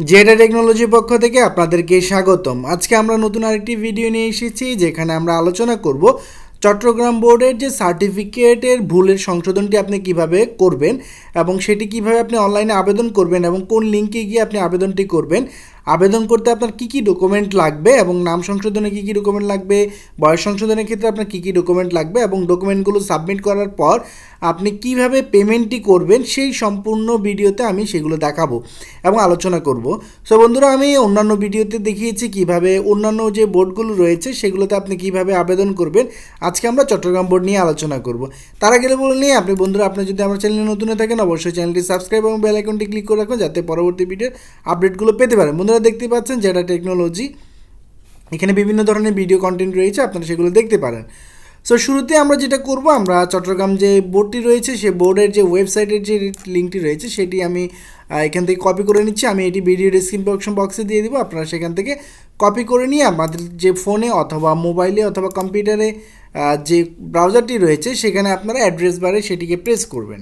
জেডা টেকনোলজির পক্ষ থেকে আপনাদেরকে স্বাগতম। আজকে আমরা নতুন আরেকটি ভিডিও নিয়ে এসেছি, যেখানে আমরা আলোচনা করব চট্টগ্রাম বোর্ডের যে সার্টিফিকেটের ভুলের সংশোধনটি আপনি কীভাবে করবেন এবং সেটি কীভাবে আপনি অনলাইনে আবেদন করবেন এবং কোন লিঙ্কে গিয়ে আপনি আবেদনটি করবেন। আবেদন করতে আপনার কী কী ডকুমেন্ট লাগবে এবং নাম সংশোধনে কী কী ডকুমেন্ট লাগবে, বয়স সংশোধনের ক্ষেত্রে আপনার কী কী ডকুমেন্ট লাগবে এবং ডকুমেন্টগুলো সাবমিট করার পর আপনি কীভাবে পেমেন্টটি করবেন সেই সম্পূর্ণ ভিডিওতে আমি সেগুলো দেখাবো এবং আলোচনা করব। সো বন্ধুরা, আমি অন্যান্য ভিডিওতে দেখিয়েছি কীভাবে অন্যান্য যে বোর্ডগুলো রয়েছে সেগুলোতে আপনি কীভাবে আবেদন করবেন। আজকে আমরা চট্টগ্রাম বোর্ড নিয়ে আলোচনা করব। তার আগে বলে নিয়ে আপনি, বন্ধুরা, আপনি যদি আমার চ্যানেলে নতুন থাকেন, অবশ্যই চ্যানেলটি সাবস্ক্রাইব এবং বেল আইকনটি ক্লিক করে রাখুন যাতে পরবর্তী ভিডিওর আপডেটগুলো পেতে পারেন। বন্ধুরা দেখতে পাচ্ছেন যেটা টেকনোলজি। এখানে বিভিন্ন ধরনের ভিডিও কন্টেন্ট রয়েছে, আপনারা সেগুলো দেখতে পারেন। সো শুরুতে আমরা যেটা করব, আমরা চট্টগ্রাম যে বোর্ডটি রয়েছে, সে বোর্ডের যে ওয়েবসাইটের যে লিঙ্কটি রয়েছে, সেটি আমি এখান থেকে কপি করে নিচ্ছি। আমি এটি ভিডিও ডিসক্রিপশন বক্সে দিয়ে দিব। আপনারা সেখান থেকে কপি করে নিয়ে আমাদের যে ফোনে অথবা মোবাইলে অথবা কম্পিউটারে যে ব্রাউজারটি রয়েছে, সেখানে আপনারা অ্যাড্রেস বারে সেটিকে প্রেস করবেন।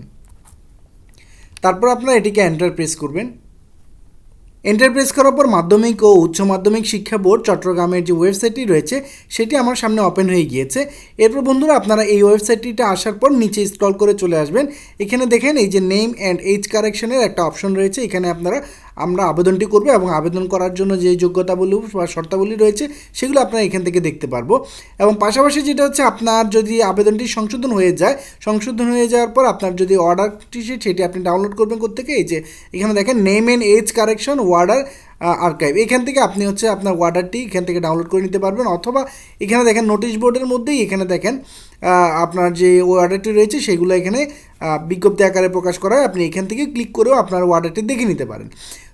তারপর আপনারা এটিকে এন্টার প্রেস করবেন। এন্টার প্রেস করার পর মাধ্যমিক ও উচ্চ মাধ্যমিক শিক্ষা বোর্ড চট্টগ্রামের যে ওয়েবসাইটটি রয়েছে, সেটি আমার সামনে ওপেন হয়ে গিয়েছে। এরপর বন্ধুরা, আপনারা এই ওয়েবসাইটটিতে আসার পর নিচে স্ক্রল করে চলে আসবেন। এখানে দেখেন এই যে নেম অ্যান্ড এইজ কারেকশনের একটা অপশন রয়েছে। এখানে আপনারা আমরা আবেদনটি করব এবং আবেদন করার জন্য যে যোগ্যতাবলী বা শর্তাবলী রয়েছে, সেগুলো আপনারা এখান থেকে দেখতে পারব। এবং পাশাপাশি যেটা হচ্ছে, আপনার যদি আবেদনটি সংশোধন হয়ে যায়, সংশোধন হয়ে যাওয়ার পর আপনার যদি অর্ডারটি সেটি আপনি ডাউনলোড করবেন কোথেকে এই যে এখানে দেখেন name and age correction order archive এখান থেকে আপনি হচ্ছে আপনার ওয়ার্ডারটি এখান থেকে ডাউনলোড করে নিতে পারবেন অথবা এখানে দেখেন নোটিশ বোর্ডের মধ্যেই এখানে দেখেন আপনার যে ওয়ার্ডারটি রয়েছে সেগুলো এখানে বিজ্ঞপ্তি আকারে প্রকাশ করা হয়। আপনি এখান থেকে ক্লিক করেও আপনার ওয়ার্ডারটি দেখে নিতে পারেন।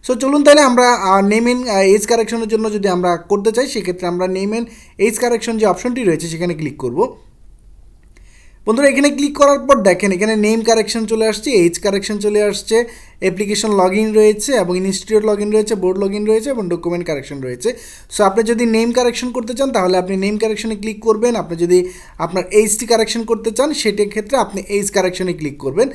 সো চলুন তাহলে আমরা নেম এন এজ কারেকশনের জন্য যদি আমরা করতে চাই, সেক্ষেত্রে আমরা নেম এন এজ কারেকশন যে অপশনটি রয়েছে সেখানে ক্লিক করব। বন্ধুরা, এখানে ক্লিক করার পর দেখেন, এখানে নেম কারেকশন চলে আসছে এজ কারেকশন চলে আসছে অ্যাপ্লিকেশন লগ ইন রয়েছে এবং ইনস্টিটিউট লগ ইন রয়েছে বোর্ড লগ ইন রয়েছে এবং ডকুমেন্ট কারেকশন রয়েছে। সো আপনি যদি নেম কারেকশন করতে চান, তাহলে আপনি নেম কারেকশনে ক্লিক করবেন। আপনি যদি আপনার এইচটি কারেকশন করতে চান, সেটির ক্ষেত্রে আপনি এইচ কারেকশনে ক্লিক করবেন।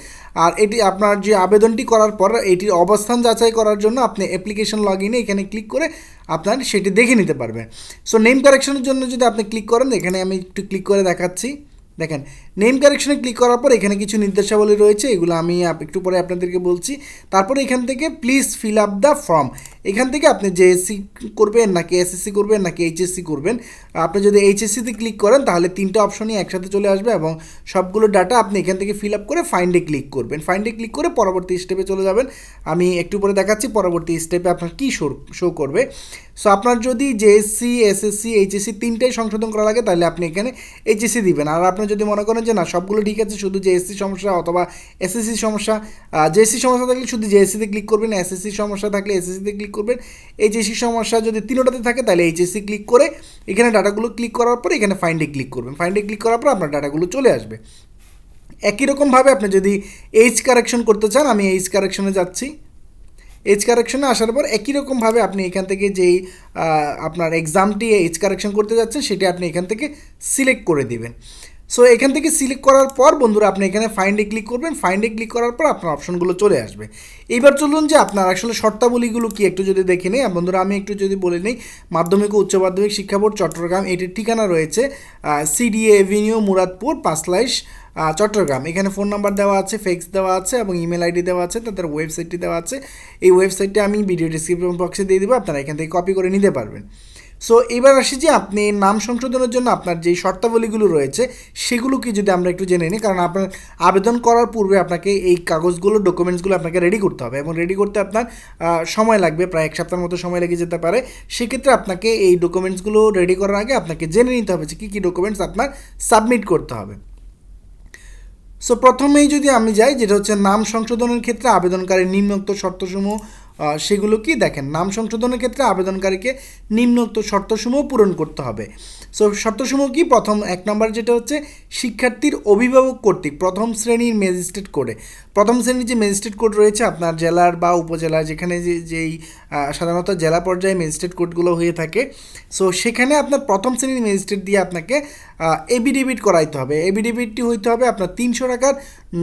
আর এটি আপনার যে আবেদনটি করার পর, এটির অবস্থান যাচাই করার জন্য আপনি অ্যাপ্লিকেশন লগ ইনে এখানে ক্লিক করে আপনার সেটি দেখে নিতে পারবেন। সো নেম কারেকশনের জন্য যদি আপনি ক্লিক করেন, এখানে আমি একটু ক্লিক করে দেখাচ্ছি। দেখেন নেম কারেকশনে ক্লিক করার পর এখানে কিছু নির্দেশাবলী রয়েছে, এগুলো আমি একটু পরে আপনাদেরকে বলছি। তারপরে এখান থেকে please fill up the form এখান থেকে আপনি জেএসসি করবেন নাকি এসএসসি করবেন নাকি এইচএসসি করবেন আপনি যদি এইচএসসিতে ক্লিক করেন তাহলে তিনটা অপশনই একসাথে চলে আসবে এবং সবগুলো ডাটা আপনি এখান থেকে ফিল আপ করে ফাইন্ডে ক্লিক করবেন ফাইন্ডে ক্লিক করে পরবর্তী স্টেপে চলে যাবেন আমি একটু পরে দেখাচ্ছি পরবর্তী স্টেপে আপনার কী শো শো করবে সো আপনার যদি জেএসসি এসএসসি এইচএসসি তিনটাই সংশোধন করা লাগে তাহলে আপনি এখানে এইচএসসি দিবেন আর আপনি যদি মনে করেন যে না সবগুলো ঠিক আছে শুধু জেএসসি সমস্যা অথবা এসএসসি সমস্যা জেএসসি সমস্যা থাকলে শুধু জেএসসিতে ক্লিক করবেন এসএসসি সমস্যা থাকলে এসএসসিতে ক্লিক করবেন। এইচএসসি সমস্যা যদি তিনোটাতে থাকে, তাহলে এইচএসসি ক্লিক করে এখানে ডাটাগুলো ক্লিক করার পর এখানে ফাইন্ডে ক্লিক করবেন। ফাইন্ডে ক্লিক করার পর আপনার ডাটাগুলো চলে আসবে। একই রকমভাবে আপনি যদি এইচ কারেকশন করতে চান, আমি এইচ কারেকশনে যাচ্ছি। এইচ কারেকশনে আসার পর একই রকমভাবে আপনি এখান থেকে যেই আপনার এক্সামটি এইচ কারেকশন করতে যাচ্ছেন, সেটি আপনি এখান থেকে সিলেক্ট করে দিবেন। সো এখান থেকে সিলেক্ট করার পর বন্ধুরা আপনি এখানে ফাইন্ডে ক্লিক করবেন। ফাইন্ডে ক্লিক করার পর আপনার অপশনগুলো চলে আসবে। এইবার চলুন যে আপনার আসলে শর্তাবলীগুলো কি একটু যদি দেখে নিই। বন্ধুরা, আমি একটু যদি বলে নিই, মাধ্যমিক ও উচ্চ মাধ্যমিক শিক্ষা বোর্ড চট্টগ্রাম, এটির ঠিকানা রয়েছে সিডিএ এভিনিউ মুরাদপুর, পাঁচলাইশ চট্টগ্রাম। এখানে ফোন নাম্বার দেওয়া আছে ফেক্স দেওয়া আছে এবং ইমেল আইডি দেওয়া আছে, তাদের ওয়েবসাইটটি দেওয়া আছে। এই ওয়েবসাইটটি আমি ভিডিও ডিসক্রিপশন বক্সে দিয়ে দেবো, আপনারা এখান থেকে কপি করে নিতে পারবেন। সো এবার আসি যে আপনি নাম সংশোধনের জন্য আপনার যেই শর্তাবলীগুলো রয়েছে সেগুলো কি যদি আমরা একটু জেনে নিই, কারণ আপনার আবেদন করার পূর্বে আপনাকে এই কাগজগুলো, ডকুমেন্টসগুলো আপনাকে রেডি করতে হবে এবং রেডি করতে আপনার সময় লাগবে, প্রায় এক সপ্তাহের মতো সময় লেগে যেতে পারে। সেক্ষেত্রে আপনাকে এই ডকুমেন্টসগুলো রেডি করার আগে আপনাকে জেনে নিতে হবে যে কী কী ডকুমেন্টস আপনার সাবমিট করতে হবে। সো প্রথমেই যদি আমি যাই, যেটা হচ্ছে নাম সংশোধনের ক্ষেত্রে আবেদনকারী নিম্নোক্ত শর্তসমূহ সেগুলো কি দেখেন, নাম সংশোধনের ক্ষেত্রে আবেদনকারীকে নিম্নোক্ত শর্তসমূহ পূরণ করতে হবে। সো শর্তসমূহ কি? প্রথম এক নম্বর যেটা হচ্ছে, শিক্ষার্থীর অভিভাবক কর্তৃক প্রথম শ্রেণির ম্যাজিস্ট্রেট কোডে। প্রথম শ্রেণির যে ম্যাজিস্ট্রেট কোর্ট রয়েছে, আপনার জেলার বা উপজেলার যেখানে যে, যেই সাধারণত জেলা পর্যায়ে ম্যাজিস্ট্রেট কোর্টগুলো হয়ে থাকে সো সেখানে আপনার প্রথম শ্রেণির ম্যাজিস্ট্রেট দিয়ে আপনাকে এবিডেভিট করাইতে হবে। এবিডেভিটটি হইতে হবে আপনার তিনশো টাকার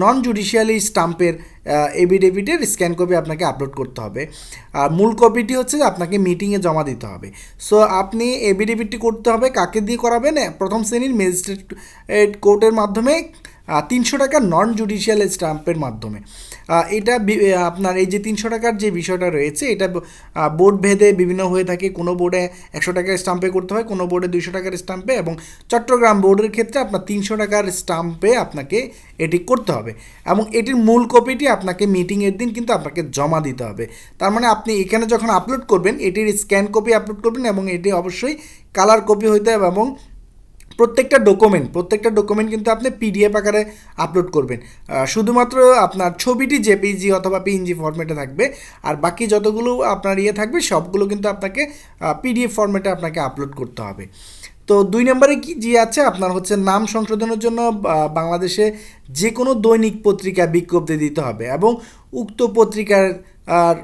নন জুডিশিয়ালি স্টাম্পের এবিডেভিটের স্ক্যান কপি আপনাকে আপলোড করতে হবে। আর মূল কপিটি হচ্ছে যে আপনাকে মিটিংয়ে জমা দিতে হবে। সো আপনি এবিডেভিটটি করতে হবে। কাকে দিয়ে করাবেন? প্রথম শ্রেণির ম্যাজিস্ট্রেট কোর্টের মাধ্যমে তিনশো টাকা নন জুডিশিয়াল স্ট্যাম্পের মাধ্যমে। এটা আপনার এই যে তিনশো টাকার যে বিষয়টা রয়েছে, এটা বোর্ড ভেদে বিভিন্ন হয়ে থাকে। কোনো বোর্ডে একশো টাকার স্টাম্পে করতে হয়, কোনো বোর্ডে দুইশো টাকার স্টাম্পে এবং চট্টগ্রাম বোর্ডের ক্ষেত্রে আপনার তিনশো টাকার স্টাম্পে আপনাকে এটি করতে হবে এবং এটির মূল কপিটি আপনাকে মিটিংয়ের দিন কিন্তু আপনাকে জমা দিতে হবে। তার মানে আপনি এখানে যখন আপলোড করবেন, এটির স্ক্যান কপি আপলোড করবেন এবং এটি অবশ্যই কালার কপি হইতে হবে এবং প্রত্যেকটা ডকুমেন্ট প্রত্যেকটা ডকুমেন্ট কিন্তু আপনি পিডিএফ আকারে আপলোড করবেন। শুধুমাত্র আপনার ছবিটি জেপিজি অথবা পিএনজি ফরম্যাটে থাকবে, আর বাকি যতগুলো আপনার ইয়ে থাকবে, সবগুলো কিন্তু আপনাকে পিডিএফ ফরম্যাটে আপনাকে আপলোড করতে হবে। তো দুই নম্বরে কি যে আছে, আপনার হচ্ছে নাম সংশোধনের জন্য বাংলাদেশে যে কোনো দৈনিক পত্রিকা বিজ্ঞপ্তি দিতে হবে এবং উক্ত পত্রিকার আর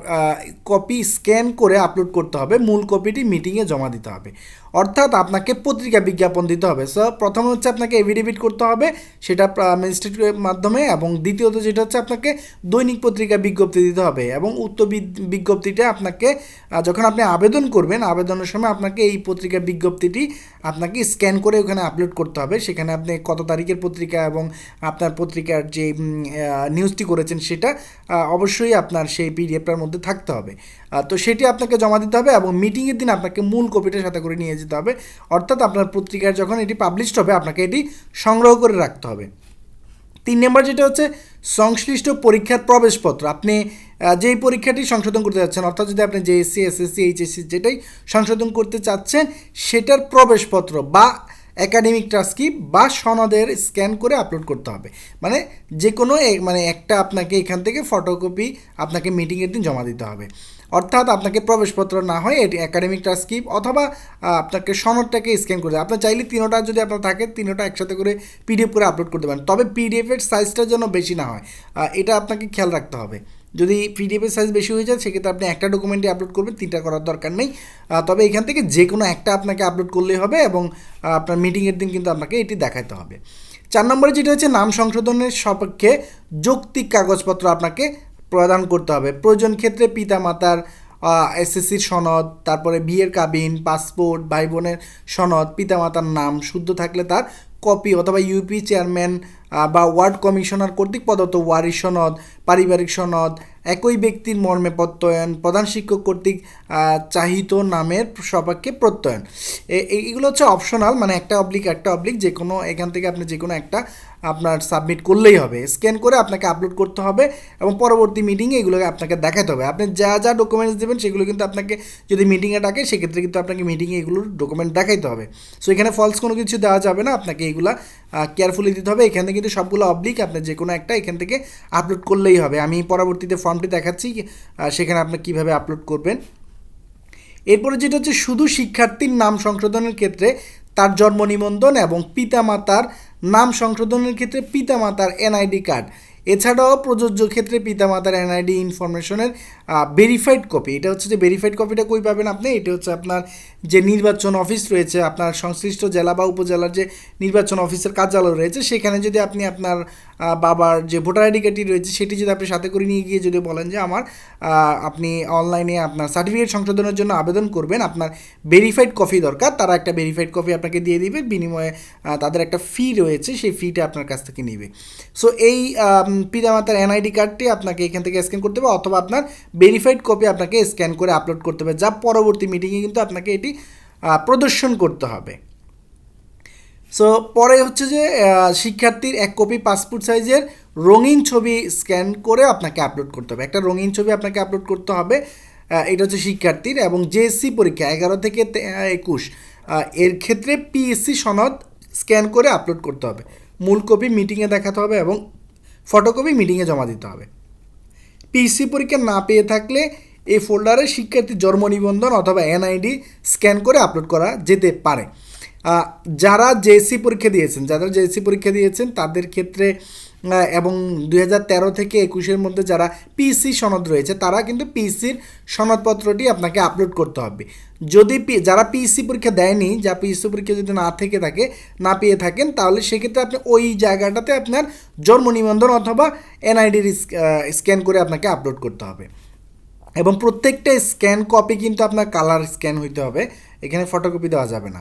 কপি স্ক্যান করে আপলোড করতে হবে। মূল কপিটি মিটিংয়ে জমা দিতে হবে। অর্থাৎ আপনাকে পত্রিকা বিজ্ঞাপন দিতে হবে। সো প্রথম হচ্ছে আপনাকে এভিডেভিট করতে হবে, সেটা ম্যাজিস্ট্রেটের মাধ্যমে, এবং দ্বিতীয়ত যেটা হচ্ছে আপনাকে দৈনিক পত্রিকা বিজ্ঞপ্তি দিতে হবে, এবং উক্ত বিজ্ঞপ্তিটা আপনাকে যখন আপনি আবেদন করবেন, আবেদনের সময় আপনাকে এই পত্রিকা বিজ্ঞপ্তিটি আপনাকে স্ক্যান করে ওখানে আপলোড করতে হবে। সেখানে আপনি কত তারিখের পত্রিকা এবং আপনার পত্রিকার যে নিউজটি করেছেন সেটা অবশ্যই আপনার সেই পিডিএফটার মধ্যে থাকতে হবে। তো সেটি আপনাকে জমা দিতে হবে এবং মিটিংয়ের দিন আপনাকে মূল কপিটা সাথে করে নিয়ে যেতে হবে। অর্থাৎ আপনার পত্রিকার যখন এটি পাবলিশড হবে, আপনাকে এটি সংগ্রহ করে রাখতে হবে। তিন নম্বর যেটা হচ্ছে, সংশ্লিষ্ট পরীক্ষার প্রবেশপত্র। আপনি যেই পরীক্ষাটি সংশোধন করতে যাচ্ছেন, অর্থাৎ যদি আপনি জেএসসি এসএসসি এইচএসসি যেটাই সংশোধন করতে চাচ্ছেন, সেটার প্রবেশপত্র বা একাডেমিক ট্রাস্ক্রিপ্ট বা সনদের স্ক্যান করে আপলোড করতে হবে। মানে যে কোনো মানে একটা আপনাকে এখান থেকে ফটোকপি আপনাকে মিটিংয়ের দিন জমা দিতে হবে। অর্থাৎ আপনাকে প্রবেশপত্র না হয় এটি একাডেমিক ট্রান্সক্রিপ্ট অথবা আপনাকে সনদটাকে স্ক্যান করে আপনার চাইলে তিনোটা যদি আপনার থাকে, তিনোটা একসাথে করে পিডিএফ করে আপলোড করতে পারেন। তবে পিডিএফের সাইজটা যেন বেশি না হয়। এটা আপনাকে খেয়াল রাখতে হবে। যদি পিডিএফের সাইজ বেশি হয়ে যায়, সেক্ষেত্রে আপনি একটা ডকুমেন্টে আপলোড করবেন, তিনটা করার দরকার নেই। তবে এখান থেকে যে কোনো একটা আপনাকে আপলোড করলেই হবে এবং আপনার মিটিংয়ের দিন কিন্তু আপনাকে এটি দেখাতে হবে। চার নম্বরে যেটা হচ্ছে, নাম সংশোধনের সপক্ষে যৌক্তিক কাগজপত্র আপনাকে প্রদান করতে হবে। প্রয়োজন ক্ষেত্রে পিতা পিতামাতার এসএসসির সনদ, তারপরে বিয়ের কাবিন, পাসপোর্ট ভাই বোনের সনদ, পিতামাতার নাম শুদ্ধ থাকলে তার কপি অথবা ইউপি চেয়ারম্যান বা ওয়ার্ড কমিশনার কর্তৃক প্রদত্ত ওয়ারি সনদ পারিবারিক সনদ, একই ব্যক্তির মর্মে প্রত্যয়ন, প্রধান শিক্ষক কর্তৃক চাহিত নামের সপক্ষে প্রত্যয়ন। এ- এ- এগুলো হচ্ছে অপশনাল মানে একটা অবলিক একটা অবলিক যে কোনো এখান থেকে আপনি যে কোনো একটা আপনার সাবমিট করলেই হবে। স্ক্যান করে আপনাকে আপলোড করতে হবে এবং পরবর্তী মিটিংয়ে এগুলোকে আপনাকে দেখাতে হবে। আপনি যা যা ডকুমেন্টস দেবেন সেগুলো কিন্তু আপনাকে যদি মিটিংয়ে ডাকে, সেক্ষেত্রে কিন্তু আপনাকে মিটিংয়ে এগুলোর ডকুমেন্ট দেখাইতে হবে। সো এখানে ফলস কোনো কিছু দেওয়া যাবে না। আপনাকে এগুলা কেয়ারফুলি দিতে হবে। এখানে কিন্তু সবগুলো অবলিক আপনি যে কোনো একটা এখান থেকে আপলোড করলেই হবে। আমি পরবর্তীতে ফর্মটি দেখাচ্ছি সেখানে আপনি কীভাবে আপলোড করবেন। এরপরে যেটা হচ্ছে, শুধু শিক্ষার্থীর নাম সংশোধনের ক্ষেত্রে তার জন্ম নিবন্ধন এবং পিতামাতার নাম সংশোধনের ক্ষেত্রে পিতামাতার এনআইডি কার্ড এছাড়াও প্রযোজ্য ক্ষেত্রে পিতামাতার এনআইডি ইনফরমেশনের ভেরিফাইড কপি এটা হচ্ছে যে ভেরিফাইড কপিটা কই পাবেন আপনি? এটা হচ্ছে আপনার যে নির্বাচন অফিস রয়েছে, আপনার সংশ্লিষ্ট জেলা বা উপজেলার যে নির্বাচন অফিসের কার্যালয় রয়েছে, সেখানে যদি আপনি আপনার বাবার যে ভোটার আইডি কার্ডটি রয়েছে, সেটি যদি আপনি সাথে করে নিয়ে গিয়ে যদি বলেন যে আমার আপনি অনলাইনে আপনার সার্টিফিকেট সংশোধনের জন্য আবেদন করবেন, আপনার ভেরিফাইড কপি দরকার, তারা একটা ভেরিফাইড কপি আপনাকে দিয়ে দিবে, বিনিময়ে তাদের একটা ফি রয়েছে, সেই ফিটা আপনার কাছ থেকে নেবে। সো এই পিতামাতার এনআইডি কার্ডটি আপনাকে এখান থেকে স্ক্যান করতে হবে, অথবা আপনার ভেরিফাইড কপি আপনাকে স্ক্যান করে আপলোড করতে হবে, যা পরবর্তী মিটিংয়ে কিন্তু আপনাকে এটি আহ, প্রদর্শন করতে হবে। সো পরে হচ্ছে যে শিক্ষার্থীর এক কপি পাসপোর্ট সাইজের রঙিন ছবি স্ক্যান করে আপনাকে আপলোড করতে হবে। একটা রঙিন ছবি আপনাকে আপলোড করতে হবে এটা হচ্ছে শিক্ষার্থীর এবং জেএসসি পরীক্ষা এগারো থেকে একুশ এর ক্ষেত্রে পিএসসি সনদ স্ক্যান করে আপলোড করতে হবে। মূল কপি মিটিংয়ে দেখাতে হবে এবং ফটোকপি মিটিংয়ে জমা দিতে হবে। পিসি পরীক্ষা না পেয়ে থাকলে এই ফোল্ডারে শিক্ষার্থীর জন্ম নিবন্ধন অথবা এনআইডি স্ক্যান করে আপলোড করা যেতে পারে। যারা জেএসসি পরীক্ষা দিয়েছেন, যারা জেএসসি পরীক্ষা দিয়েছেন, তাদের ক্ষেত্রে এবং দুই থেকে একুশের মধ্যে যারা পিসি সনদ রয়েছে, তারা কিন্তু পিসির সনদপত্রটি আপনাকে আপলোড করতে হবে। যদি যারা পিসি পরীক্ষা দেয়নি, যা পিসি পরীক্ষা যদি না থেকে থাকে, না পেয়ে থাকেন, তাহলে সেক্ষেত্রে আপনি ওই জায়গাটাতে আপনার জন্ম নিবন্ধন অথবা এনআইডির স্ক্যান করে আপনাকে আপলোড করতে হবে। এবং প্রত্যেকটা স্ক্যান কপি কিন্তু আপনার কালার স্ক্যান হইতে হবে। এখানে ফটোকপি দেওয়া যাবে না।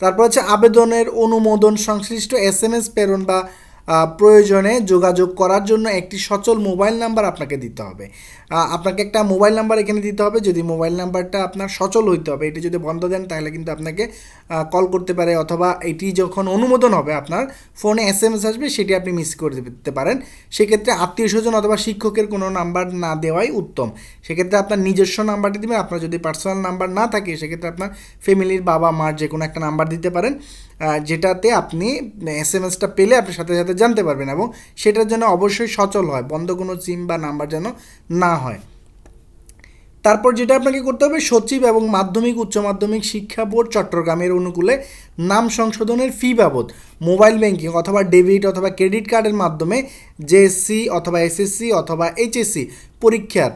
তারপর হচ্ছে আবেদনের অনুমোদন, সংশ্লিষ্ট এস এম এস প্রেরণ বা প্রয়োজনে যোগাযোগ করার জন্য একটি সচল মোবাইল নাম্বার আপনাকে দিতে হবে। আপনাকে একটা মোবাইল নাম্বার এখানে দিতে হবে। যদি মোবাইল নাম্বারটা আপনার সচল হইতে হবে, এটি যদি বন্ধ দেন, তাহলে কিন্তু আপনাকে কল করতে পারে অথবা এটি যখন অনুমোদন হবে আপনার, ফোনে এস এম এস আসবে, সেটি আপনি মিস করে দিতে পারেন। সেক্ষেত্রে আত্মীয় স্বজন অথবা শিক্ষকের কোনো নাম্বার না দেওয়াই উত্তম। সেক্ষেত্রে আপনার নিজস্ব নাম্বারটি দেবেন, আপনার যদি পার্সোনাল নাম্বার না থাকে, সেক্ষেত্রে আপনার ফ্যামিলির বাবা, মার যে কোনো একটা নাম্বার দিতে পারেন যেটাতে আপনি এস এম এসটা পেলে আপনি সাথে সাথে জানতে পারবেন এবং সেটার জন্য অবশ্যই সচল হয়। বন্ধ কোনো সিম বা নাম্বার যেন না হয়। তারপর যেটা আপনাকে করতে হবে, সচিব এবং মাধ্যমিক, উচ্চ মাধ্যমিক শিক্ষা বোর্ড চট্টগ্রামের অনুকূলে নাম সংশোধনের ফি বাবদ মোবাইল ব্যাংকিং অথবা ডেবিট অথবা ক্রেডিট কার্ডের মাধ্যমে জেএসসি অথবা এসএসসি অথবা এইচএসসি পরীক্ষার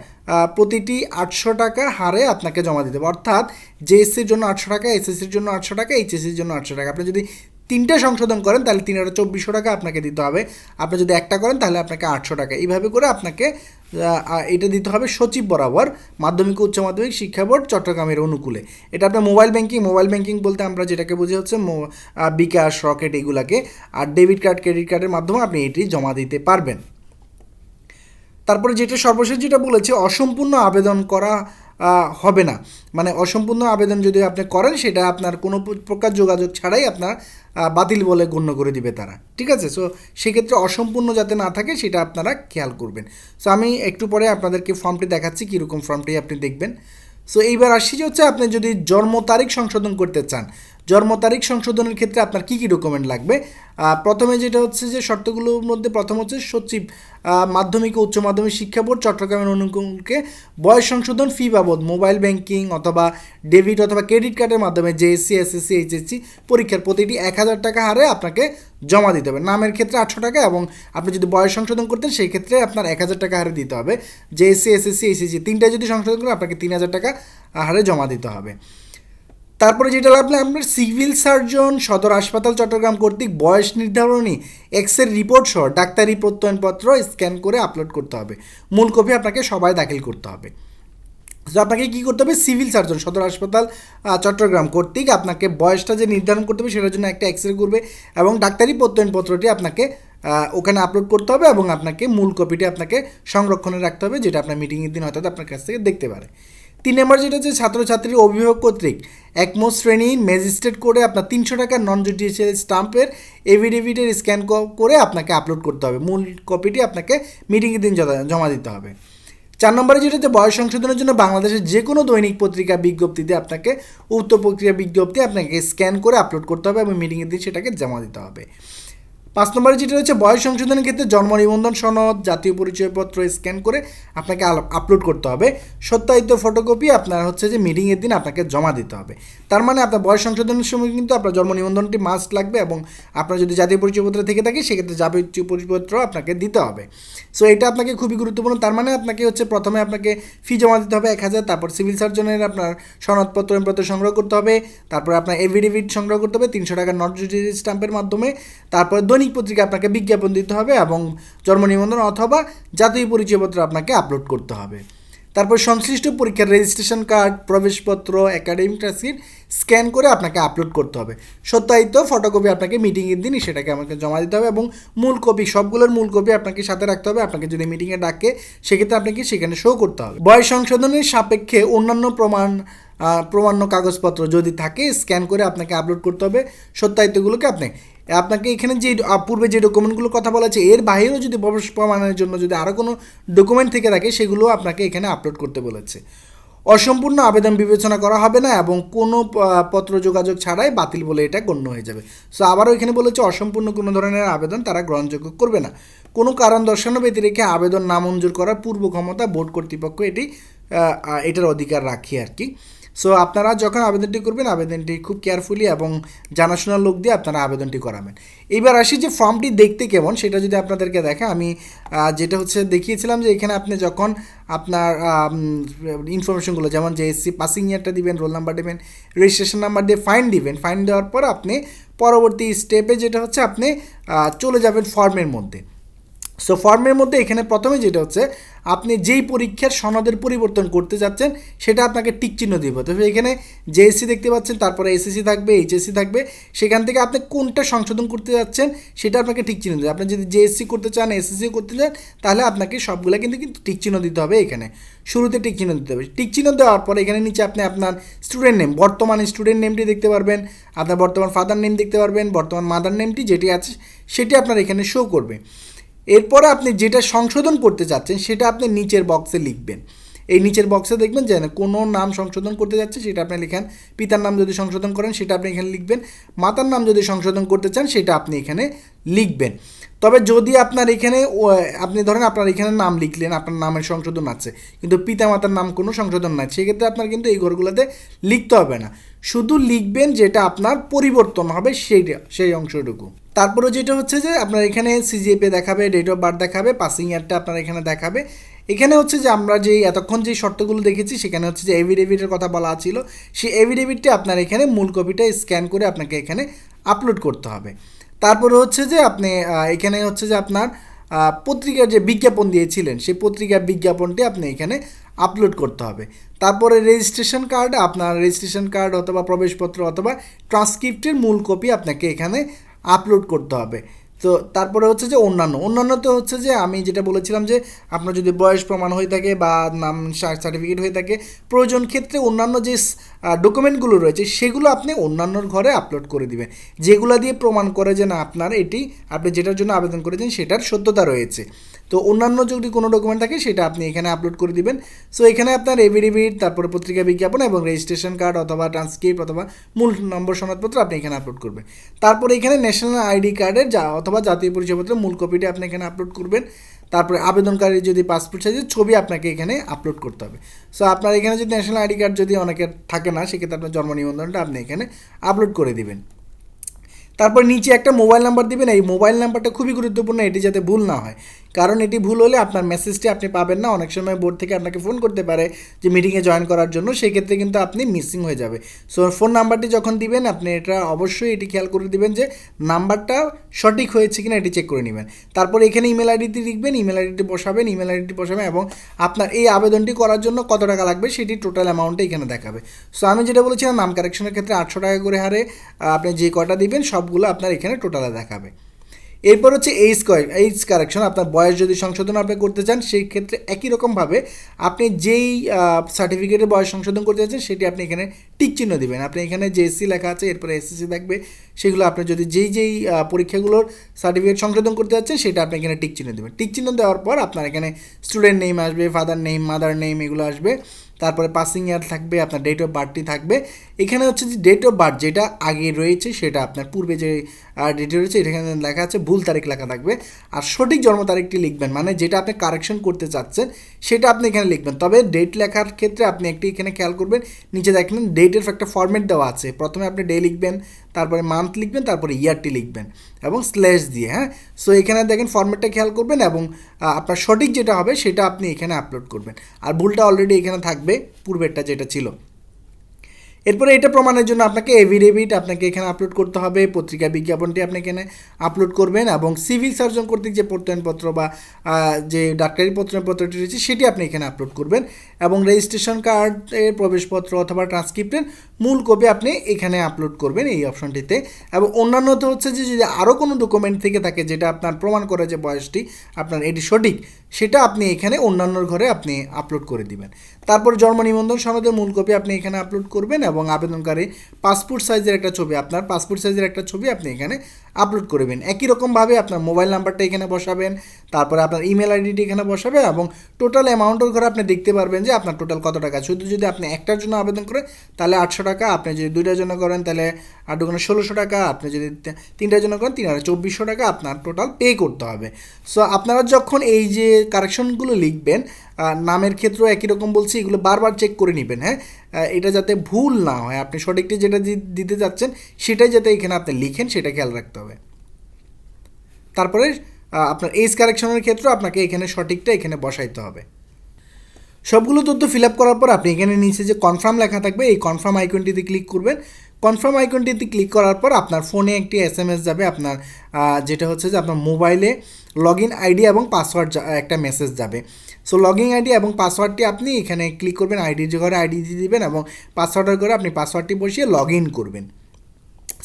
প্রতিটি আটশো টাকা হারে আপনাকে জমা দিতে হবে। অর্থাৎ জেএসসির জন্য আটশো টাকা এসএসসির জন্য আটশো টাকা এইচএসসির জন্য আটশো টাকা। আপনি যদি তিনটা সংশোধন করেন, তাহলে তিন হাজার চব্বিশশো টাকা আপনাকে দিতে হবে। আপনি যদি একটা করেন, তাহলে আপনাকে আটশো টাকা। এইভাবে করে আপনাকে এটা দিতে হবে সচিব বরাবর, মাধ্যমিক উচ্চ মাধ্যমিক শিক্ষা বোর্ড চট্টগ্রামের অনুকূলে। এটা আপনার মোবাইল ব্যাংকিং মোবাইল ব্যাংকিং বলতে আমরা যেটাকে বুঝি হচ্ছে বিকাশ, রকেট এগুলাকে, আর ডেবিট কার্ড ক্রেডিট কার্ডের মাধ্যমে আপনি এটি জমা দিতে পারবেন। তারপরে যেটা সর্বশেষ যেটা বলেছে, অসম্পূর্ণ আবেদন করা হবে না। মানে অসম্পূর্ণ আবেদন যদি আপনি করেন, সেটা আপনার কোনো প্রকার যোগাযোগ ছাড়াই আপনার বাতিল বলে গণ্য করে দিবে তারা। ঠিক আছে? সো সেক্ষেত্রে অসম্পূর্ণ যাতে না থাকে, সেটা আপনারা খেয়াল করবেন। সো আমি একটু পরে আপনাদেরকে ফর্মটি দেখাচ্ছি, কীরকম ফর্মটি আপনি দেখবেন। সো এইবার আসছি যে হচ্ছে, আপনি যদি জন্ম তারিখ সংশোধন করতে চান জন্ম তারিখ সংশোধনের ক্ষেত্রে আপনার কী কী ডকুমেন্ট লাগবে? প্রথমে যেটা হচ্ছে যে শর্তগুলোর মধ্যে প্রথম হচ্ছে সচিব মাধ্যমিক ও উচ্চ মাধ্যমিক শিক্ষা বোর্ড, চট্টগ্রামের অনুকূলকে বয়স সংশোধন ফি বাবদ মোবাইল ব্যাংকিং অথবা ডেবিট অথবা ক্রেডিট কার্ডের মাধ্যমে জেএসসি এসএসসি এইচএসসি পরীক্ষার প্রতিটি এক হাজার টাকা হারে আপনাকে জমা দিতে হবে। নামের ক্ষেত্রে আটশো টাকা এবং আপনি যদি বয়স সংশোধন করতেন সেই ক্ষেত্রে আপনার এক হাজার টাকা হারে দিতে হবে। জেএসসি এসএসসি এইচএসসি তিনটা যদি সংশোধন করেন আপনাকে তিন হাজার টাকা হারে জমা দিতে হবে। তারপরে যেটা লাগবে আপনার সিভিল সার্জন, সদর হাসপাতাল, চট্টগ্রাম কর্তৃক বয়স নির্ধারণী এক্সের রিপোর্ট সহ ডাক্তারি প্রত্যয়নপত্র স্ক্যান করে আপলোড করতে হবে। মূল কপি আপনাকে সবাই দাখিল করতে হবে। তো আপনাকে কী করতে হবে? সিভিল সার্জন, সদর হাসপাতাল চট্টগ্রাম কর্তৃক আপনাকে বয়সটা যে নির্ধারণ করতে হবে সেটার জন্য একটা এক্স রে করবে এবং ডাক্তারি প্রত্যয়নপত্রটি আপনাকে ওখানে আপলোড করতে হবে এবং আপনাকে মূল কপিটি আপনাকে সংরক্ষণে রাখতে হবে, যেটা আপনার মিটিংয়ের দিন হয়তো আপনার কাছ থেকে দেখতে পারে। তিন নম্বর যেটা হচ্ছে ছাত্রছাত্রীর অভিভাবক কর্তৃক একমো শ্রেণি ম্যাজিস্ট্রেট করে আপনার তিনশো টাকার নন জুডিশিয়াল স্টাম্পের এভিডেভিটের স্ক্যান করে আপনাকে আপলোড করতে হবে। মূল কপিটি আপনাকে মিটিংয়ের দিন জমা- জমা দিতে হবে। চার নম্বরে যেটা হচ্ছে বয়স সংশোধনের জন্য বাংলাদেশের যে কোনো দৈনিক পত্রিকা বিজ্ঞপ্তিতে আপনাকে উক্ত প্রক্রিয়া বিজ্ঞপ্তি আপনাকে স্ক্যান করে আপলোড করতে হবে এবং মিটিংয়ের দিন সেটাকে জমা দিতে হবে। পাঁচ নম্বরে যেটা হচ্ছে বয়স সংশোধনের ক্ষেত্রে জন্ম নিবন্ধন সনদ, জাতীয় পরিচয়পত্র স্ক্যান করে আপনাকে আপলোড করতে হবে। সত্যায়িত ফটোকপি আপনার হচ্ছে যে মিটিংয়ের দিন আপনাকে জমা দিতে হবে। তার মানে আপনার বয়স সংশোধনের সময় কিন্তু আপনার জন্ম নিবন্ধনটি মাস্ট লাগবে এবং আপনার যদি জাতীয় পরিচয়পত্র থেকে থাকে, সেক্ষেত্রে জাতীয় পরিচয়পত্র আপনাকে দিতে হবে। সো এটা আপনাকে খুবই গুরুত্বপূর্ণ। তার মানে আপনাকে হচ্ছে প্রথমে আপনাকে ফি জমা দিতে হবে এক হাজার, তারপর সিভিল সার্জনের আপনার সনদপত্র পত্র সংগ্রহ করতে হবে, তারপর আপনার এভিডেভিট সংগ্রহ করতে হবে, তিনশো টাকার নট স্টাম্পের মাধ্যমে, তারপর দৈনিক পত্রিকা আপনাকে বিজ্ঞাপন দিতে হবে এবং জন্ম নিবন্ধন অথবা জাতীয় পরিচয়পত্র আপনাকে আপলোড করতে হবে। তারপর সংশ্লিষ্ট পরীক্ষার রেজিস্ট্রেশন কার্ড প্রবেশপত্র একাডেমিক ট্রান্সক্রিপ্ট স্ক্যান করে আপনাকে আপলোড করতে হবে। সত্যায়িত ফটোকপি আপনাকে মিটিংয়ের দিনই সেটাকে আমাকে জমা দিতে হবে এবং মূল কপি সবগুলোর মূল কপি আপনাকে সাথে রাখতে হবে। আপনাকে যদি মিটিংয়ে ডাকে, সেক্ষেত্রে আপনাকে সেখানে শো করতে হবে। বয়স সংশোধনের সাপেক্ষে অন্যান্য প্রমাণ প্রমাণ্য কাগজপত্র যদি থাকে স্ক্যান করে আপনাকে আপলোড করতে হবে। সত্যায়িতগুলোকে আপনি আপনাকে এখানে যে পূর্বে যে ডকুমেন্টগুলো কথা বলা আছে, এর বাইরেও যদি প্রবেশ প্রমাণের জন্য যদি আরও কোনো ডকুমেন্ট থেকে থাকে সেগুলো আপনাকে এখানে আপলোড করতে বলেছে। অসম্পূর্ণ আবেদন বিবেচনা করা হবে না এবং কোনো পত্র যোগাযোগ ছাড়াই বাতিল বলে এটা গণ্য হয়ে যাবে। সো আবারও এখানে বলেছে, অসম্পূর্ণ কোনো ধরনের আবেদন তারা গ্রহণযোগ্য করবে না। কোনো কারণ দর্শানো ব্যতি রেখে আবেদন নামঞ্জুর করার পূর্ব ক্ষমতা বোর্ড কর্তৃপক্ষ এটি এটার অধিকার রাখি আর কি। সো আপনারা যখন আবেদনটি করবেন, আবেদনটি খুব কেয়ারফুলি এবং জানাশোনা লোক দিয়ে আপনারা আবেদনটি করাবেন। এবার আসি যে ফর্মটি দেখতে কেমন, সেটা যদি আপনাদেরকে দেখে, আমি যেটা হচ্ছে দেখিয়েছিলাম যে এখানে আপনি যখন আপনার ইনফরমেশনগুলো যেমন যে এসসি পাসিং ইয়ারটা দিবেন রোল নাম্বার দেবেন রেজিস্ট্রেশন নাম্বার দিয়ে ফাইন দিবেন ফাইন দেওয়ার পর আপনি পরবর্তী স্টেপে যেটা হচ্ছে, আপনি চলে যাবেন ফর্মের মধ্যে। সো ফর্মের মধ্যে এখানে প্রথমে যেটা হচ্ছে, আপনি যেই পরীক্ষার সনদের পরিবর্তন করতে যাচ্ছেন, সেটা আপনাকে টিক চিহ্ন দিব তবে এখানে জেএসসি দেখতে পাচ্ছেন, তারপরে এসএসসি থাকবে এইচএসসি থাকবে। সেখান থেকে আপনি কোনটা সংশোধন করতে যাচ্ছেন, সেটা আপনাকে টিক চিহ্ন দেবে। আপনি যদি জেএসসি করতে চান এসএসসি করতে চান, তাহলে আপনাকে সবগুলো কিন্তু কিন্তু টিক চিহ্ন দিতে হবে এখানে। শুরুতে টিক চিহ্ন দিতে হবে। টিক চিহ্ন দেওয়ার পরে এখানে নিচে আপনি আপনার স্টুডেন্ট নেম বর্তমান স্টুডেন্ট নেমটি দেখতে পারবেন, আপনার বর্তমান ফাদার নেম দেখতে পারবেন, বর্তমান মাদার নেমটি যেটি আছে, সেটি আপনার এখানে শো করবে। এরপরে আপনি যেটা সংশোধন করতে চাচ্ছেন, সেটা আপনি নিচের বক্সে লিখবেন। এই নিচের বক্সে দেখবেন যে কোনো নাম সংশোধন করতে যাচ্ছে, সেটা আপনি লিখেন। পিতার নাম যদি সংশোধন করেন, সেটা আপনি এখানে লিখবেন। মাতার নাম যদি সংশোধন করতে চান, সেটা আপনি এখানে লিখবেন। তবে যদি আপনার এখানে আপনি ধরেন আপনার এখানে নাম লিখলেন, আপনার নামের সংশোধন আছে, কিন্তু পিতা মাতার নাম কোনো সংশোধন নাই, সেক্ষেত্রে আপনার কিন্তু এই ঘরগুলোতে লিখতে হবে না। শুধু লিখবেন যেটা আপনার পরিবর্তন হবে সেইটা সেই অংশটুকু। তারপরে যেটা হচ্ছে যে, আপনার এখানে সিজিএপে দেখাবে ডেট অফ বার্থ দেখাবে পাসিং ইয়ারটা আপনার এখানে দেখাবে। এখানে হচ্ছে যে, আমরা যেই এতক্ষণ যে শর্তগুলো দেখেছি, সেখানে হচ্ছে যে এভিডেভিটের কথা বলা ছিল, সেই এভিডেভিটটা আপনার এখানে মূল কপিটা স্ক্যান করে আপনাকে এখানে আপলোড করতে হবে। তারপরে হচ্ছে যে আপনি এখানে হচ্ছে যে আপনার পত্রিকার যে বিজ্ঞাপন দিয়েছিলেন, সেই পত্রিকার বিজ্ঞাপনটি আপনি এখানে আপলোড করতে হবে। তারপরে রেজিস্ট্রেশন কার্ড আপনার রেজিস্ট্রেশন কার্ড অথবা প্রবেশপত্র অথবা ট্রান্সক্রিপ্টের মূল কপি আপনাকে এখানে আপলোড করতে হবে। তো তারপরে হচ্ছে যে অন্যান্য অন্যান্য তো হচ্ছে যে আমি যেটা বলেছিলাম যে আপনার যদি বয়স প্রমাণ হয়ে থাকে বা নাম সার্টিফিকেট হয়ে থাকে, প্রয়োজন ক্ষেত্রে অন্যান্য যে ডকুমেন্টগুলো রয়েছে, সেগুলো আপনি অন্যান্যর ঘরে আপলোড করে দিবেন। যেগুলো দিয়ে প্রমাণ করে যে না আপনার এটি আপনি যেটার জন্য আবেদন করেছেন, সেটার সত্যতা রয়েছে। তো অন্যান্য যদি কোনো ডকুমেন্ট থাকে, সেটা আপনি এখানে আপলোড করে দিবেন। সো এখানে আপনার এভিডেভিট তারপরে পত্রিকা বিজ্ঞাপন এবং রেজিস্ট্রেশন কার্ড অথবা ট্রান্সক্রিপ্ট অথবা মূল নম্বর সনদপত্র আপনি এখানে আপলোড করবেন। তারপরে এখানে ন্যাশনাল আইডি কার্ডের যা অথবা জাতীয় পরিচয়পত্রের মূল কপিটা আপনি এখানে আপলোড করবেন। তারপরে আবেদনকারী যদি পাসপোর্ট সাইজের ছবি আপনাকে এখানে আপলোড করতে হবে। সো আপনার এখানে যদি ন্যাশনাল আইডি কার্ড যদি অনেকের থাকে না, সেক্ষেত্রে আপনার জন্ম নিবন্ধনটা আপনি এখানে আপলোড করে দিবেন। তারপর নিচে একটা মোবাইল নাম্বার দিবেন। এই মোবাইল নাম্বারটা খুবই গুরুত্বপূর্ণ, এটি যাতে ভুল না হয়। কারণ এটি ভুল হলে আপনার মেসেজটি আপনি পাবেন না। অনেক সময় বোর্ড থেকে আপনাকে ফোন করতে পারে যে মিটিংয়ে জয়েন করার জন্য, সেই ক্ষেত্রে কিন্তু আপনি মিসিং হয়ে যাবে। সো ফোন নাম্বারটি যখন দিবেন, আপনি এটা অবশ্যই এটি খেয়াল করে দিবেন যে নাম্বারটা সঠিক হয়েছে কিনা এটি চেক করে নেবেন। তারপর এখানে ইমেল আইডিটি লিখবেন ইমেল আইডিটি বসাবেন ইমেল আইডিটি বসাবেন এবং আপনার এই আবেদনটি করার জন্য কত টাকা লাগবে সেটি টোটাল অ্যামাউন্টে এখানে দেখাবে। সো আমি যেটা বলেছিলাম, নাম কারেকশনের ক্ষেত্রে আটশো টাকা করে হারে আপনি যে কটা দিবেন, সবগুলো আপনার এখানে টোটালে দেখাবে। এরপর হচ্ছে এইজ এইজ কারেকশন আপনার বয়স যদি সংশোধন আপনি করতে চান, সেই ক্ষেত্রে একই রকমভাবে আপনি যেই সার্টিফিকেটের বয়স সংশোধন করতে চাচ্ছেন, সেটি আপনি এখানে টিক চিহ্ন দিবেন। আপনি এখানে জেএসসি লেখা আছে, এরপরে এসএসসি থাকবে। সেগুলো আপনি যদি যেই যেই পরীক্ষাগুলোর সার্টিফিকেট সংশোধন করতে যাচ্ছেন সেটা আপনি এখানে টিক চিহ্ন দেবেন। টিক চিহ্ন দেওয়ার পর আপনার এখানে স্টুডেন্ট নেম আসবে ফাদার নেম মাদার নেম এগুলো আসবে। তারপরে পাসিং ইয়ার থাকবে, আপনার ডেট অফ বার্থটি থাকবে। এখানে হচ্ছে যে ডেট অফ বার্থ যেটা আগে রয়েছে, সেটা আপনার পূর্বে যে ডেট রয়েছে, এখানে লেখা আছে ভুল তারিখ লেখা থাকবে। আর সঠিক জন্ম তারিখটি লিখবেন মানে যেটা আপনি কারেকশন করতে চাচ্ছেন, সেটা আপনি এখানে লিখবেন। তবে ডেট লেখার ক্ষেত্রে আপনি একটি এখানে খেয়াল করবেন, নিচে দেখবেন ডেটের একটা ফরম্যাট দেওয়া আছে। প্রথমে আপনি ডে লিখবেন তারপরে মান্থ লিখবেন, তারপরে ইয়ারটি লিখবেন এবং স্ল্যাশ দিয়ে হ্যাঁ? সো এখানে দেখেন ফর্ম্যাটটা খেয়াল করবেন এবং আপনার সঠিক যেটা হবে সেটা আপনি এখানে আপলোড করবেন। আর ভুলটা অলরেডি এখানে থাকবে, পূর্বেরটা যেটা ছিল। এরপরে এটা প্রমাণের জন্য আপনাকে এভিডেভিট আপনাকে এখানে আপলোড করতে হবে, পত্রিকা বিজ্ঞাপনটি আপনি এখানে আপলোড করবেন এবং সিভিল সার্জন কর্তৃক যে প্রত্যয়নপত্র বা যে ডাক্তারি প্রত্যয়নপত্রটি রয়েছে সেটি আপনি এখানে আপলোড করবেন এবং রেজিস্ট্রেশন কার্ডের প্রবেশপত্র অথবা ট্রান্সক্রিপ্টের মূল কপি আপনি এখানে আপলোড করবেন এই অপশনটিতে এবং অন্যান্য তো হচ্ছে যে যদি আরও কোনো ডকুমেন্ট থেকে থাকে যেটা আপনার প্রমাণ করে যে বয়সটি, আপনার এটি সঠিক সেটা আপনি এখানে অন্যান্য ঘরে আপনি আপলোড করে দিবেন। তারপর জন্ম নিবন্ধন সনদের মূল কপি আপনি এখানে আপলোড করবেন এবং আবেদনকারী পাসপোর্ট সাইজের একটা ছবি, আপনার পাসপোর্ট সাইজের একটা ছবি আপনি এখানে আপলোড করবেন একই রকমভাবে আপনার মোবাইল নাম্বারটা এখানে বসাবেন, তারপরে আপনার ইমেল আইডিটি এখানে বসাবেন এবং টোটাল অ্যামাউন্টের ঘরে আপনি দেখতে পারবেন যে আপনার টোটাল কত টাকা। শুধু যদি আপনি একটার জন্য আবেদন করেন তাহলে আটশো টাকা, আপনি যদি দুইটার জন্য করেন, তাহলে আর দোকানে ষোলোশো টাকা, আপনি যদি তিনটার জন্য করেন, তিন হাজার চব্বিশশো টাকা আপনার টোটাল পে করতে হবে। সো আপনারা যখন এই যে কারেকশনগুলো লিখবেন নামের ক্ষেত্রেও একই রকম বলছি, এগুলো বারবার চেক করে নেবেন হ্যাঁ? এটা যাতে ভুল না হয়। আপনি সঠিকটি যেটা দিতে যাচ্ছেন, সেটাই যাতে এখানে আপনি লিখেন, সেটা খেয়াল রাখতে হবে। তারপরে আপনার এজ কারেকশনের ক্ষেত্রে আপনাকে এখানে সঠিকটা এখানে বসাইতে হবে। সবগুলো তথ্য ফিল আপ করার পর আপনি এখানে নিচে যে কনফার্ম লেখা থাকবে, এই কনফার্ম আইকনটিতে ক্লিক করবেন। কনফার্ম আইকনটিতে ক্লিক করার পর আপনার ফোনে একটি এস এম এস যাবে, আপনার যেটা হচ্ছে যে আপনার মোবাইলে লগ ইন আইডি এবং পাসওয়ার্ড একটা মেসেজ যাবে। সো লগ আইডি এবং পাসওয়ার্ডটি আপনি এখানে ক্লিক করবেন আইডি যে ঘরে আইডি দিয়ে দিবেন এবং পাসওয়ার্ডের ঘরে আপনি পাসওয়ার্ডটি বসিয়ে লগ ইন করবেন।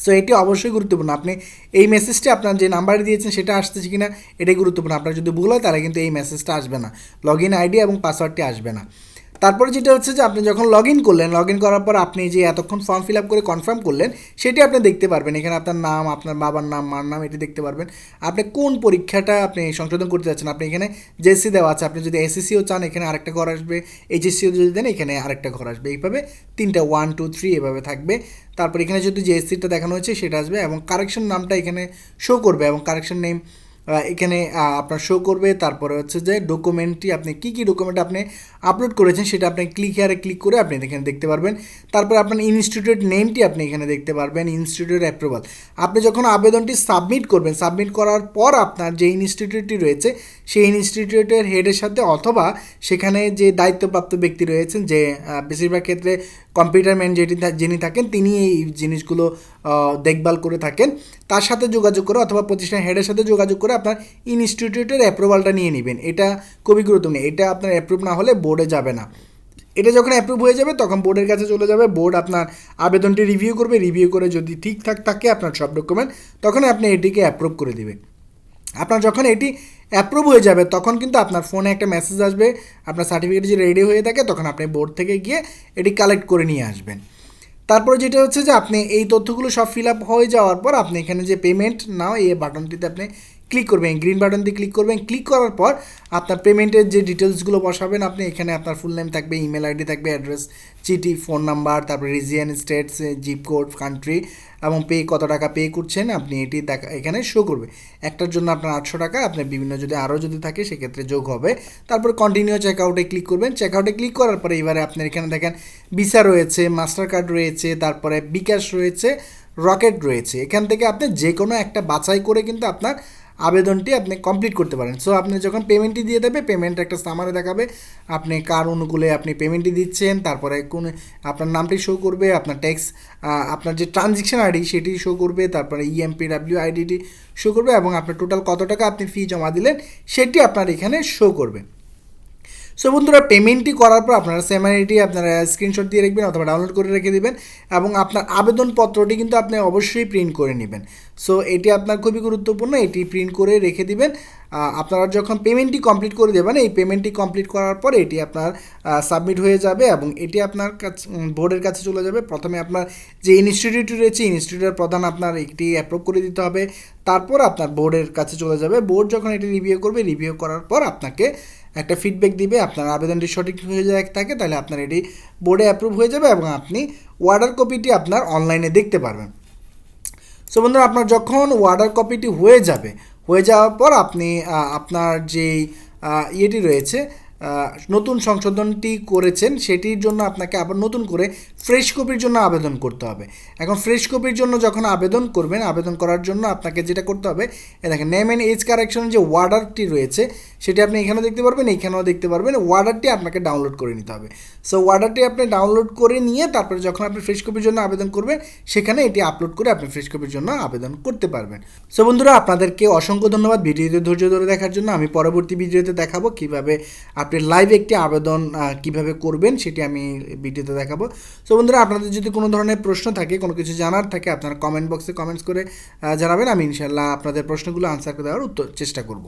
সো এটি অবশ্যই গুরুত্বপূর্ণ। আপনি এই মেসেজটি আপনার যে নাম্বার দিয়েছেন সেটা আসতেছে কিনা, এটাই গুরুত্বপূর্ণ। আপনার যদি ভুল হয়, তাহলে কিন্তু এই মেসেজটা আসবে না। লগ ইন আইডি এবং পাসওয়ার্ডটি আসবে না। তারপরে যেটা হচ্ছে যে আপনি যখন লগ ইন করলেন লগ ইন করার পর আপনি যে এতক্ষণ ফর্ম ফিল আপ করে কনফার্ম করলেন, সেটি আপনি দেখতে পারবেন। এখানে আপনার নাম, আপনার বাবার নাম, মার নাম, এটি দেখতে পারবেন। আপনি কোন পরীক্ষাটা আপনি সংশোধন করতে যাচ্ছেন? আপনি এখানে জেসি দেওয়া আছে। আপনি যদি এসএসসিও চান, এখানে আরেকটা ঘর আসবে। এইচএসসিও যদি দেন, এখানে আরেকটা ঘর আসবে। এইভাবে তিনটা ওয়ান টু থ্রি এভাবে থাকবে। তারপর এখানে যদি যে এসসিটা দেখানো হয়েছে, সেটা আসবে এবং কারেকশন নামটা এখানে শো করবে এবং কারেকশন নেম এখানে আপনার শো করবে। তারপরে হচ্ছে যে ডকুমেন্টটি আপনি, কী কী ডকুমেন্ট আপনি আপলোড করেছেন, সেটা আপনি ক্লিক হেয়ারে ক্লিক করে আপনি এখানে দেখতে পারবেন। তারপর আপনার ইনস্টিটিউট নেমটি আপনি এখানে দেখতে পারবেন ইনস্টিটিউট অ্যাপ্রুভাল আপনি যখন আবেদনটি সাবমিট করবেন সাবমিট করার পর আপনার যে ইনস্টিটিউটটি রয়েছে, সেই ইনস্টিটিউটের হেডের সাথে অথবা সেখানে যে দায়িত্বপ্রাপ্ত ব্যক্তি রয়েছেন, যে বেশিরভাগ ক্ষেত্রে কম্পিউটার ম্যান যেটি যিনি থাকেন, তিনি এই জিনিসগুলো দেখভাল করে থাকেন। তার সাথে যোগাযোগ করে অথবা প্রতিষ্ঠান হেডের সাথে যোগাযোগ করে আপনার ইনস্টিটিউটের অ্যাপ্রুভালটা নিয়ে নেবেন। এটা খুবই গুরুত্বপূর্ণ। এটা আপনার অ্যাপ্রুভ না হলে বোর্ডে যাবে না। এটা যখন অ্যাপ্রুভ হয়ে যাবে, তখন বোর্ডের কাছে চলে যাবে। বোর্ড আপনার আবেদনটি রিভিউ করবে। রিভিউ করে যদি ঠিকঠাক থাকে আপনার সব ডকুমেন্ট তখন আপনি এটিকে অ্যাপ্রুভ করে দিবে। আপনার যখন এটি অ্যাপ্রুভ হয়ে যাবে, তখন কিন্তু আপনার ফোনে একটা মেসেজ আসবে। আপনার সার্টিফিকেট যদি রেডি হয়ে থাকে, তখন আপনি বোর্ড থেকে গিয়ে এটি কালেক্ট করে নিয়ে আসবেন। তারপরে যেটা হচ্ছে যে, আপনি এই তথ্যগুলো সব ফিল আপ হয়ে যাওয়ার পর, আপনি এখানে যে পেমেন্ট নাও এই বাটনটিতে আপনি ক্লিক করবেন গ্রিন বাটন দিয়ে ক্লিক করবেন ক্লিক করার পর আপনার পেমেন্টের যে ডিটেলসগুলো বসাবেন, আপনি এখানে আপনার ফুল নেম থাকবে ইমেল আইডি থাকবে অ্যাড্রেস চিঠি ফোন নাম্বার তারপরে region states zip code country এবং পে কত টাকা পে করছেন, আপনি এটি দেখা, এখানে শো করবে। একটার জন্য আপনার আটশো টাকা, আপনার বিভিন্ন যদি আরও যদি থাকে, সেক্ষেত্রে যোগ হবে। তারপর কন্টিনিউ চেক আউটে ক্লিক করবেন চেক আউটে ক্লিক করার পরে এবারে আপনার এখানে দেখেন ভিসা রয়েছে মাস্টার কার্ড রয়েছে, তারপরে বিকাশ রয়েছে রকেট রয়েছে। এখান থেকে আপনি যে কোনো একটা বাছাই করে কিন্তু আপনার আবেদনটি আপনি কমপ্লিট করতে পারেন। সো আপনি যখন পেমেন্টটি দিয়ে দেবে পেমেন্ট একটা সামারে দেখাবে। আপনি কার অনুকূলে আপনি পেমেন্টটি দিচ্ছেন, তারপরে কোন আপনার নামটি শো করবে, আপনার ট্যাক্স আপনার যে ট্রানজেকশন আইডি সেটি শো করবে, তারপরে E M P W E M P W আইডিটি শো করবে এবং আপনার টোটাল কত টাকা আপনি ফি জমা দিলেন, সেটি আপনার এখানে শো করবে। সো বন্ধুরা পেমেন্টটি করার পর আপনারা সেমারিটি আপনারা স্ক্রিনশট দিয়ে রাখবেন অথবা ডাউনলোড করে রেখে দেবেন এবং আপনার আবেদনপত্রটি কিন্তু আপনি অবশ্যই প্রিন্ট করে নেবেন। সো এটি আপনার খুবই গুরুত্বপূর্ণ, এটি প্রিন্ট করে রেখে দিবেন। আপনারা যখন পেমেন্টটি কমপ্লিট করে দেবেন, এই পেমেন্টটি কমপ্লিট করার পর এটি আপনার সাবমিট হয়ে যাবে এবং এটি আপনার কাছে বোর্ডের কাছে চলে যাবে। প্রথমে আপনার যে ইনস্টিটিউট রয়েছে ইনস্টিটিউটের প্রধান আপনার একটি অ্যাপ্রুভ করে দিতে হবে। তারপর আপনার বোর্ডের কাছে চলে যাবে। বোর্ড যখন এটি রিভিউ করবে রিভিউ করার পর আপনাকে একটা ফিডব্যাক দিবে, আপনার আবেদনটি সঠিক হয়ে যায় থাকে, তাহলে আপনার এটি বোর্ডে অ্যাপ্রুভ হয়ে যাবে এবং আপনি ওয়ার্ডার কপিটি আপনার অনলাইনে দেখতে পারবেন। সো বন্ধুরা, আপনার যখন ওয়ার্ডার কপিটি হয়ে যাবে, হয়ে যাওয়ার পর আপনি আপনার যেই ইয়েটি রয়েছে নতুন সংশোধনটি করেছেন, সেটির জন্য আপনাকে আবার নতুন করে ফ্রেশ কপির জন্য আবেদন করতে হবে। এখন ফ্রেশ কপির জন্য যখন আবেদন করবেন, আবেদন করার জন্য আপনাকে যেটা করতে হবে দেখেন নেম অ্যান্ড এজ কারেকশন যে ওয়ার্ডারটি রয়েছে, সেটি আপনি এখানেও দেখতে পারবেন, এইখানেও দেখতে পারবেন, ওয়ার্ডারটি আপনাকে ডাউনলোড করে নিতে হবে। সো ওয়ার্ডারটি আপনি ডাউনলোড করে নিয়ে তারপরে যখন আপনি ফ্রেশ কপির জন্য আবেদন করবেন, সেখানে এটি আপলোড করে আপনি ফ্রেশ কপির জন্য আবেদন করতে পারবেন। সো বন্ধুরা, আপনাদেরকে অসংখ্য ধন্যবাদ ভিডিওতে ধৈর্য ধরে দেখার জন্য। আমি পরবর্তী ভিডিওতে দেখাবো কীভাবে আপনি লাইভ একটি আবেদন কীভাবে করবেন সেটি আমি ভিডিওতে দেখাবো। সো বন্ধুরা, আপনাদের যদি কোনো ধরনের প্রশ্ন থাকে, কোনো কিছু জানার থাকে, আপনারা কমেন্ট বক্সে কমেন্টস করে জানাবেন। আমি ইনশাল্লাহ আপনাদের প্রশ্নগুলো আনসার দেওয়ার উত্তর চেষ্টা করব।